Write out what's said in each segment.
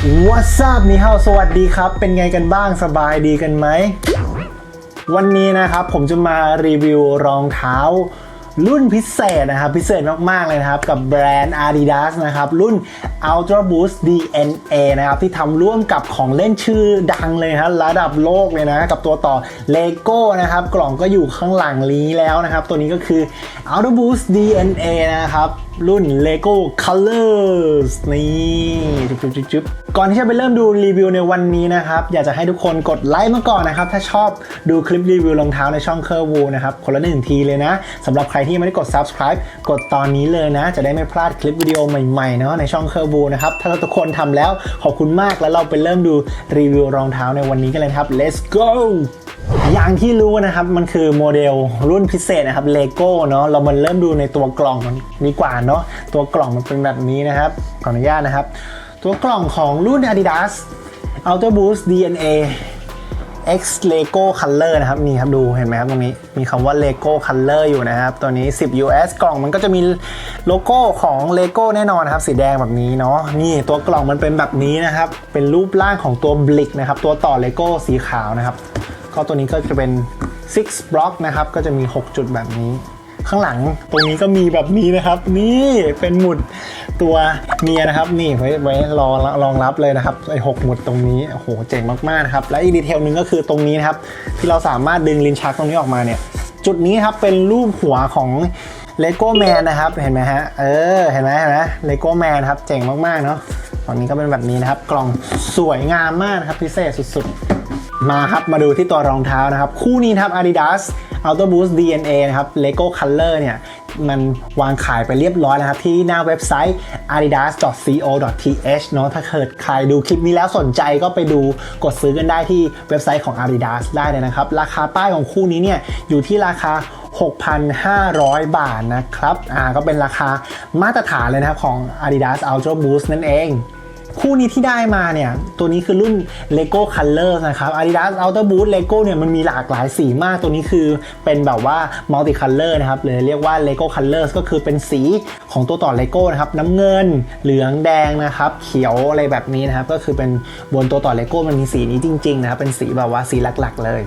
What's up นี่ฮาสวัสดีครับ เป็นไงกันบ้างสบายดีกันไหม วันนี้นะครับผมจะมารีวิวรองเท้า รุ่นพิเศษนะครับ พิเศษมาก ๆ เลยนะครับ กับแบรนด์ Adidas นะครับ รุ่น Ultra Boost DNA นะครับ ที่ทำร่วมกับของเล่นชื่อดังเลยนะครับระดับโลกเลยนะ กับตัวต่อ Lego นะครับ กล่องก็อยู่ข้างหลังนี้แล้วนะครับ ตัวนี้ก็คือ Ultra Boost DNA นะครับรุ่น Lego Colors นี่จุ๊บๆๆๆก่อนที่จะไปเริ่มดูรีวิวในวันนี้นะครับ อยากจะให้ทุกคนกดไลค์มาก่อนนะครับ ถ้าชอบดูคลิปรีวิวรองเท้าในช่องเคอร์วูนะครับ คนละหนึ่งทีเลยนะสำหรับใครที่ยังไม่ได้กด subscribe กดตอนนี้เลยนะ จะได้ไม่พลาดคลิปวิดีโอใหม่ๆเนาะในช่องเคอร์วูนะครับ ถ้าทุกคนทำแล้วขอบคุณมากแล้วเราไปเริ่มดูรีวิวรองเท้าในวันนี้กันเลยครับ let's go อย่างที่รู้นะครับ มันคือโมเดลรุ่นพิเศษนะครับเลโก้เนาะเรามาเริ่มดูในตัวกล่องมันดีกว่าเนาะตัวกล่องมันเป็นแบบนี้นะครับขออนุญาตนะครับ ตัวกล่องของรุ่น Adidas Ultra Boost DNA X Lego Color นะครับนี่ครับดูเห็นไหมครับตรงนี้มีคำว่า Lego Color อยู่นะครับ ตัวนี้ 10 US กล่องมันก็จะมีโลโก้ของ Lego แน่นอนนะครับ สีแดงแบบนี้เนาะนี่ตัวกล่องมันเป็นแบบนี้นะครับ เป็นรูปร่างของตัวบลิกนะครับ ตัวต่อ Lego สีขาวนะครับ ก็ตัวนี้ก็จะเป็น 6 block นะครับ ก็จะมี 6 จุดแบบนี้ ข้างหลังตรงนี้ก็มีแบบนี้นะครับ นี่เป็นหมุดตัวเมียนะครับ นี่ไว้ไว้รอรองรับเลยนะครับไอหกหมุดตรงนี้โอ้โหเจ๋งมากๆนะครับและอีกดีเทลหนึ่งก็คือตรงนี้นะครับ ที่เราสามารถดึงลิ้นชักตรงนี้ออกมาเนี่ย จุดนี้ครับเป็นรูปหัวของเลโก้แมนนะครับเห็นไหมฮะเออเห็นไหมเห็นไหมเลโก้แมนครับเจ๋งมากๆเนาะตอนนี้ก็เป็นแบบนี้นะครับ กล่องสวยงามมากครับพิเศษสุดๆ มาครับ มาดูที่ตัวรองเท้านะครับ คู่นี้ครับ Adidas Ultra Boost DNA นะครับ Lego Color เนี่ย มันวางขายไปเรียบร้อยแล้วครับ ที่หน้าเว็บไซต์ adidas.co.th เนาะถ้าเกิดใครดูคลิปนี้แล้วสนใจก็ไปดูกดซื้อกันได้ที่เว็บไซต์ของ Adidas ได้เลยนะครับ ราคาป้ายของคู่นี้เนี่ย อยู่ที่ราคา6,500 บาทนะครับ อ่า ก็เป็นราคามาตรฐานเลยนะครับของ Adidas Ultra Boost นั่นเอง คู่นี้ที่ได้มาเนี่ย ตัวนี้คือรุ่น Lego Color นะครับ Adidas Ultra Boost Lego เนี่ยมันมีหลากหลายสีมาก ตัวนี้คือเป็นแบบว่า multi color นะครับ เลยเรียกว่า Lego Colors ก็คือเป็นสีของตัวต่อ Lego นะครับน้ำเงิน เหลืองแดงนะครับ เขียวอะไรแบบนี้นะครับ ก็คือเป็นบนตัวต่อ Lego มันมีสีนี้จริงๆนะครับ เป็นสีแบบว่าสีหลักๆเลย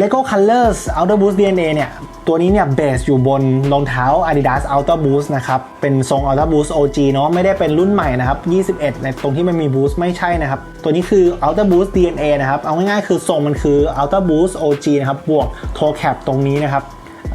Lego Colors Outer Boost DNA เนี่ย ตัวนี้เนี่ยเบสอยู่บนรองเท้า Adidas Outer Boost นะครับ เป็นทรง Outer Boost OG เนาะไม่ได้เป็นรุ่นใหม่นะครับ 21 ในตรงที่มันมี Boost ไม่ใช่นะครับ ตัวนี้คือ Outer Boost DNA นะครับ เอาง่ายๆคือทรงมันคือ Outer Boost OG นะครับ บวก Toe Cap ตรงนี้นะครับ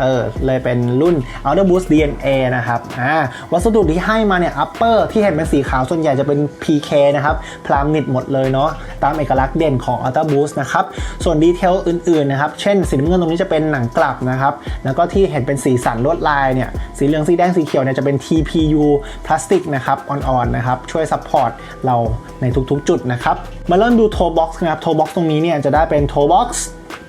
เออเลยเป็นรุ่น Outer Boost DNA นะครับอ่าวัสดุที่ให้มาเนี่ย upper ที่เห็นเป็นสีขาวส่วนใหญ่จะเป็น PK นะครับพรามนิดหมดเลยเนาะตามเอกลักษณ์เด่นของ Outer Boost นะครับส่วนดีเทลอื่นๆนะครับเช่นสีน้ำเงินตรงนี้จะเป็นหนังกลับนะครับแล้วก็ที่เห็นเป็นสีสันลวดลายเนี่ยสีเหลืองสีแดงสีเขียวเนี่ยจะเป็น TPU พลาสติกนะครับอ่อนๆนะครับช่วยซัพพอร์ตเราในทุกๆ จุดนะครับมาเริ่มดู toe box นะครับ toe box ตรงนี้เนี่ยจะได้เป็น toe box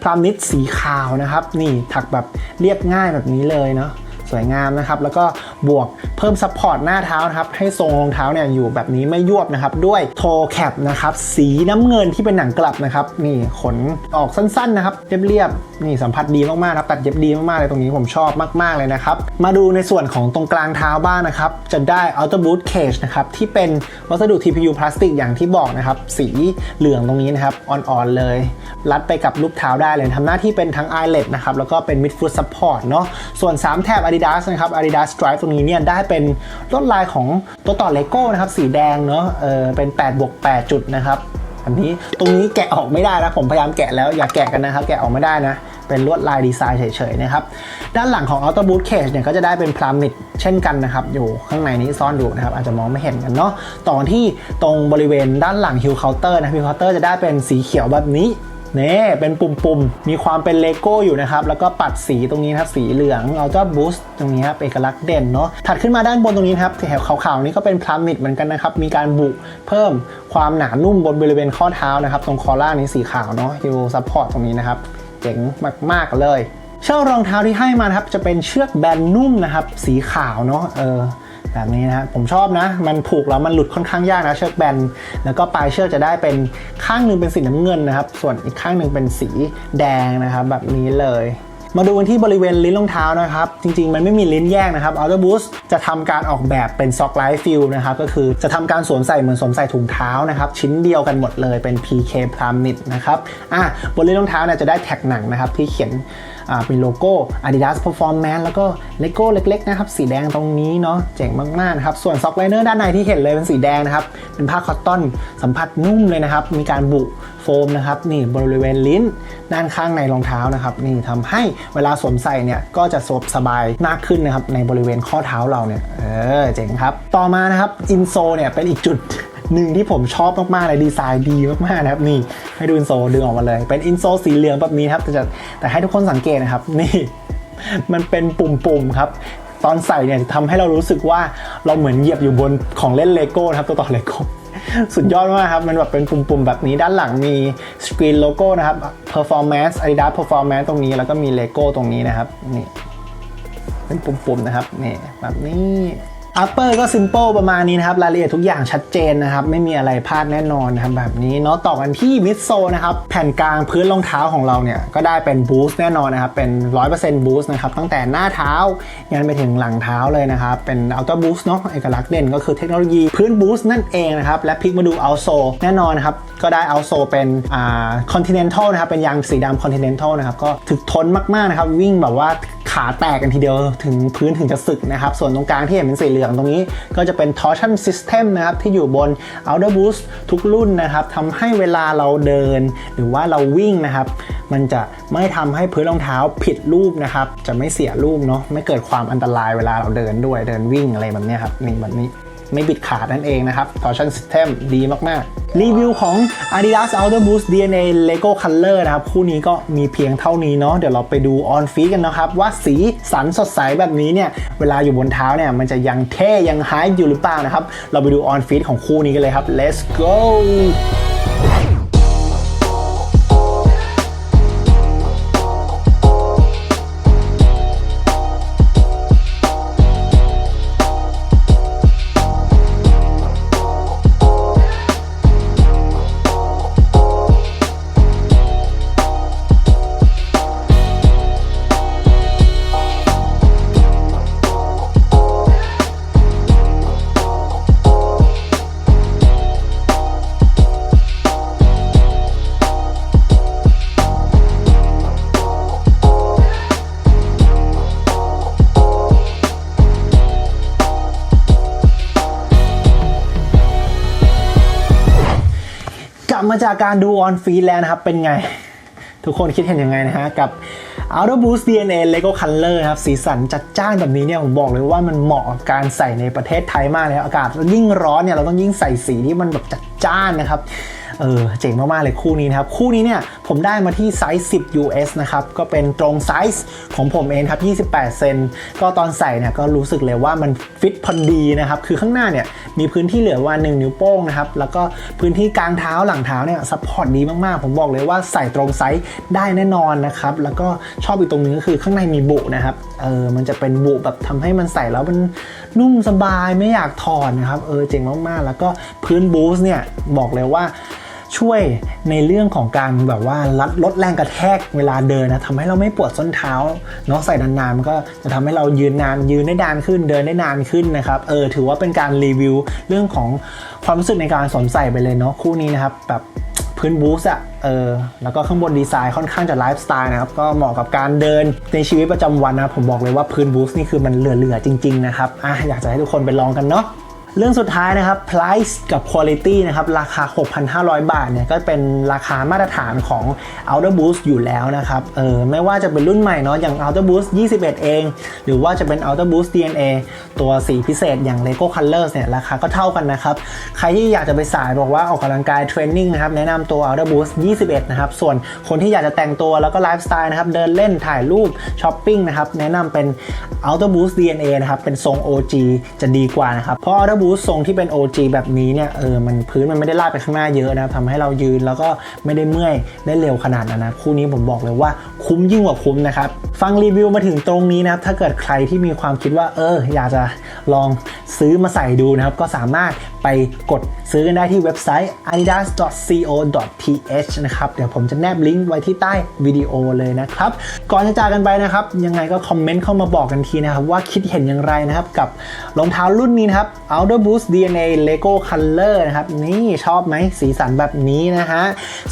พรามนิดสีขาวนะครับ นี่ถักแบบเรียบง่ายแบบนี้เลยเนาะ สวยงามนะครับ แล้วก็บวกเพิ่มซัพพอร์ตหน้าเท้านะครับ ให้ทรงรองเท้าเนี่ยอยู่แบบนี้ไม่ยวบนะครับ ด้วยโทแคปนะครับ สีน้ำเงินที่เป็นหนังกลับนะครับ นี่ขนออกสั้นๆนะครับ เรียบๆ นี่สัมผัสดีมากๆครับ ตัดเย็บดีมากๆ เลยตรงนี้ผมชอบมากๆเลยนะครับ มาดูในส่วนของตรงกลางเท้าบ้างนะครับ จะได้ Outer Boot Cage นะครับ ที่เป็นวัสดุ TPU พลาสติกอย่างที่บอกนะครับ สีเหลืองตรงนี้นะครับ อ่อนๆ เลย รัดไปกับรูปเท้าได้เลยทำหน้าที่เป็นทั้ง eyelet นะครับ แล้วก็เป็น mid foot support เนาะ ส่วน 3 แถบ Adidas นะครับ Adidas Stripe ตรงนี้เนี่ยได้เป็นลวดลายของตัวต่อ Lego นะครับสีแดงเนาะเออเป็น8บวก8จุดนะครับอันนี้ตรงนี้แกะออกไม่ได้นะผมพยายามแกะแล้วอย่าแกะกันนะครับ แกะออกไม่ได้นะ เป็นลวดลายดีไซน์เฉยๆนะครับ ด้านหลังของ Outer Boot Cage เนี่ยก็จะได้เป็นพรามิดเช่นกันนะครับ อยู่ข้างในนี้ซ่อนอยู่นะครับ อาจจะมองไม่เห็นกันเนาะต่อที่ตรงบริเวณด้านหลัง Hill Counter นะ Hill Counter จะได้เป็นสีเขียวแบบนี้ นี่เป็นปุ่มๆ มีความเป็นเลโก้อยู่นะครับ แล้วก็ปัดสีตรงนี้นะครับสีเหลืองเราจะบูสต์ตรงนี้ครับเอกลักษณ์เด่นเนาะถัดขึ้นมาด้านบนตรงนี้ครับแถวขาวๆนี้ก็เป็นพลามิดเหมือนกันนะครับ มีการบุเพิ่มความหนานุ่มบนบริเวณข้อเท้านะครับตรงคอล่างนี้สีขาวเนาะฮิลซัพพอร์ตตรงนี้นะครับเจ๋งมากๆเลย เชือกรองเท้าที่ให้มาครับจะเป็นเชือกแบนนุ่มนะครับสีขาวเนาะเออ แบบนี้นะฮะผมชอบนะ มันผูกแล้วมันหลุดค่อนข้างยากนะเชือกแบน แล้วก็ปลายเชือกจะได้เป็นข้างหนึ่งเป็นสีน้ำเงินนะครับ ส่วนอีกข้างหนึ่งเป็นสีแดงนะครับ แบบนี้เลยมาดูกันที่บริเวณลิ้นรองเท้านะครับ จริงๆ มันไม่มีลิ้นแยกนะครับ Outer Boost จะทำการออกแบบเป็น Sock Life Feel นะครับ ก็คือจะทำการสวมใส่เหมือนสวมใส่ถุงเท้านะครับ ชิ้นเดียวกันหมดเลยเป็น PK p l a m i d นะครับ อะบนลิ้นรองเท้าเนี่ยจะได้แท็กหนังนะครับที่เขียน เป็นโลโก้ Adidas Performance แล้วก็เลโก้เล็ก ๆ นะครับ สีแดงตรงนี้เนาะเจ๋งมากๆนะครับ ส่วนซ็อกไลเนอร์ด้านในที่เห็นเลยเป็นสีแดงนะครับ เป็นผ้าคอตตอนสัมผัสนุ่มเลยนะครับ มีการบุโฟมนะครับนี่บริเวณลิ้นด้านข้างในรองเท้านะครับนี่ทำให้เวลาสวมใส่เนี่ยก็จะสบสบายมากขึ้นนะครับในบริเวณข้อเท้าเราเนี่ยเออเจ๋งครับ ต่อมานะครับอินโซเนี่ยเป็นอีกจุด หนึ่งที่ผมชอบมากๆเลยดีไซน์ดีมากๆนะครับนี่ให้ดูอินโซดึงออกมาเลย เป็นอินโซสีเหลืองแบบนี้ครับแต่จะแต่ให้ทุกคนสังเกตนะครับนี่มันเป็นปุ่มๆครับตอนใส่เนี่ยทำให้เรารู้สึกว่าเราเหมือนเหยียบอยู่บนของเล่นเลโก้นะครับตัวต่อเลโก้สุดยอดมากครับ มันแบบเป็นปุ่มๆ แบบนี้ด้านหลังมีสกรีนโลโก้นะครับ performance Adidas performance ตรงนี้แล้วก็มีเลโก้ตรงนี้นะครับนี่เป็นปุ่มๆ นะครับนี่แบบนี้ upper ก็ simple ประมาณนี้นะครับ รายละเอียดทุกอย่างชัดเจนนะครับ ไม่มีอะไรพลาดแน่นอนนะครับแบบนี้เนาะต่อกันที่ midsole นะครับ แผ่นกลางพื้นรองเท้าของเราเนี่ย ก็ได้เป็น boost แน่นอนนะครับ เป็น 100% boost นะครับ ตั้งแต่หน้าเท้ายันไปถึงหลังเท้าเลยนะครับ เป็น outer boost เนาะเอกลักษณ์เด่นก็คือเทคโนโลยีพื้น boost นั่นเองนะครับ และพลิกมาดู outsole แน่นอนนครับก็ได้ outsole เป็นอ่า continental นะครับเป็นยางสีดำ continental นะครับก็ถึกทนมากๆนะครับวิ่งแบบว่า ขาแตกกันทีเดียวถึงพื้นถึงจะสึกนะครับ ส่วนตรงกลางที่เห็นเป็นสีเหลืองตรงนี้ก็จะเป็น torsion system นะครับ ที่อยู่บน outer boost ทุกรุ่นนะครับทำให้เวลาเราเดิน หรือว่าเราวิ่งนะครับ มันจะไม่ทำให้พื้นรองเท้าผิดรูปนะครับ จะไม่เสียรูปเนาะไม่เกิดความอันตรายเวลาเราเดินด้วยเดินวิ่งอะไรแบบนี้ครับนี่แบบนี้ ไม่บิดขาดนั่นเองนะครับ torsion system ดีมากๆ รีวิวของ Adidas Outer Boost DNA Lego Color นะครับ คู่นี้ก็มีเพียงเท่านี้เนาะเดี๋ยวเราไปดู on f e e กันนะครับ ว่าสีสันสดใสแบบนี้เนี่ย เวลาอยู่บนเท้าเนี่ยมันจะยังเท่ยังไฮอยู่หรือเปล่านะครับ เราไปดู on f e e ของคู่นี้กันเลยครับ let's go ลับมาจากการดูออนฟีดแล้วนะครับ เป็นไง ทุกคนคิดเห็นยังไงนะฮะ กับ o u t o Boost DNA Lego Color ครับ สีสันจัดจ้านแบบนี้เนี่ย ผมบอกเลยว่ามันเหมาะกับการใส่ในประเทศไทยมากเลยอากาศยิ่งร้อนเนี่ย เราต้องยิ่งใส่สีที่มันแบบจัดจ้านนะครับ เออเจ๋งมากๆเลยคู่นี้นะครับ คู่นี้เนี่ยผมได้มาที่ไซส์10 US นะครับ ก็เป็นตรงไซส์ของผมเองครับ 28 เซนก็ตอนใส่เนี่ยก็รู้สึกเลยว่ามันฟิตพอดีนะครับ คือข้างหน้าเนี่ยมีพื้นที่เหลือว่า 1 นิ้วโป้งนะครับ แล้วก็พื้นที่กลางเท้าหลังเท้าเนี่ยซัพพอร์ตดีมากๆ ผมบอกเลยว่าใส่ตรงไซส์ได้แน่นอนนะครับ แล้วก็ชอบอีกตรงนึงก็คือข้างในมีบุนะครับ เออมันจะเป็นบุแบบทำให้มันใส่แล้วมันนุ่มสบายไม่อยากถอดนะครับ เออเจ๋งมากๆ แล้วก็พื้นบูส์เนี่ยบอกเลยว่า ช่วยในเรื่องของการแบบว่าลดลดแรงกระแทกเวลาเดินนะทำให้เราไม่ปวดส้นเท้าเนาะใส่นานๆมันก็จะทำให้เรายืนนานยืนได้นานขึ้นเดินได้นานขึ้นนะครับเออถือว่าเป็นการรีวิวเรื่องของความรู้สึกในการสวมใส่ไปเลยเนาะคู่นี้นะครับแบบพื้นบูสอะเออ แล้วก็ข้างบนดีไซน์ค่อนข้างจะไลฟ์สไตล์นะครับ ก็เหมาะกับการเดินในชีวิตประจำวันนะ ผมบอกเลยว่าพื้นบูสนี่คือมันเหลือๆจริง ๆ นะครับ อะ อยากจะให้ทุกคนไปลองกันเนาะ เรื่องสุดท้ายนะครับ price กับ quality นะครับ ราคา 6,500 บาทเนี่ย ก็เป็นราคามาตรฐานของ Outer Boost อยู่แล้วนะครับ เออ ไม่ว่าจะเป็นรุ่นใหม่เนาะ อย่าง Outer Boost 21 เอง หรือว่าจะเป็น Outer Boost DNA ตัวสีพิเศษอย่าง Lego Colors เนี่ย ราคาก็เท่ากันนะครับ ใครที่อยากจะไปสายบอกว่าออกกำลังกายเทรนนิ่งนะครับ แนะนำตัว Outer Boost 21 นะครับ ส่วนคนที่อยากจะแต่งตัวแล้วก็ไลฟ์สไตล์นะครับ เดินเล่น ถ่ายรูป ช้อปปิ้งนะครับ แนะนำเป็น Outer Boost DNA นะครับ เป็นทรง OG จะดีกว่านะครับ เพราะ Outer Boost ทรงที่เป็น OG แบบนี้เนี่ยเออมันพื้นมันไม่ได้ลาดไปข้างหน้าเยอะนะทำให้เรายืนแล้วก็ไม่ได้เมื่อยได้เร็วขนาดนั้นนะคู่นี้ผมบอกเลยว่าคุ้มยิ่งกว่าคุ้มนะครับฟังรีวิวมาถึงตรงนี้นะครับถ้าเกิดใครที่มีความคิดว่าเออ อยากจะลองซื้อมาใส่ดูนะครับ ก็สามารถไปกดซื้อกันได้ที่เว็บไซต์ adidas.co.th นะครับ เดี๋ยวผมจะแนบลิงก์ไว้ที่ใต้วิดีโอเลยนะครับ ก่อนจะจากกันไปนะครับ ยังไงก็คอมเมนต์เข้ามาบอกกันทีนะครับ ว่าคิดเห็นอย่างไรนะครับ กับรองเท้ารุ่นนี้นะครับ Outer Boost DNA Lego Color นะครับ นี่ชอบไหมสีสันแบบนี้นะฮะ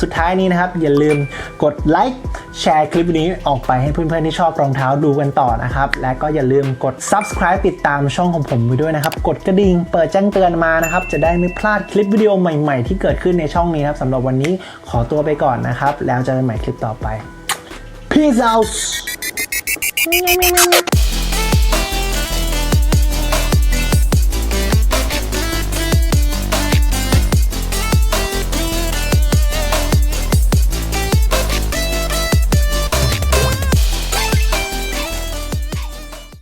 สุดท้ายนี้นะครับ อย่าลืมกดไลค์แชร์คลิปนี้ออกไปให้เพื่อนๆที่ชอบรองเท้าดูกันต่อนะครับ และก็อย่าลืมกด subscribe ติดตามช่องของผมไปด้วยนะครับ กดกระดิ่งเปิดแจ้งเตือนมานะครับ จะได้ไม่พลาดคลิปวิดีโอใหม่ๆ ที่เกิดขึ้นในช่องนี้ครับสำหรับวันนี้ขอตัวไปก่อนนะครับ แล้วเจอกันใหม่คลิปต่อไป peace out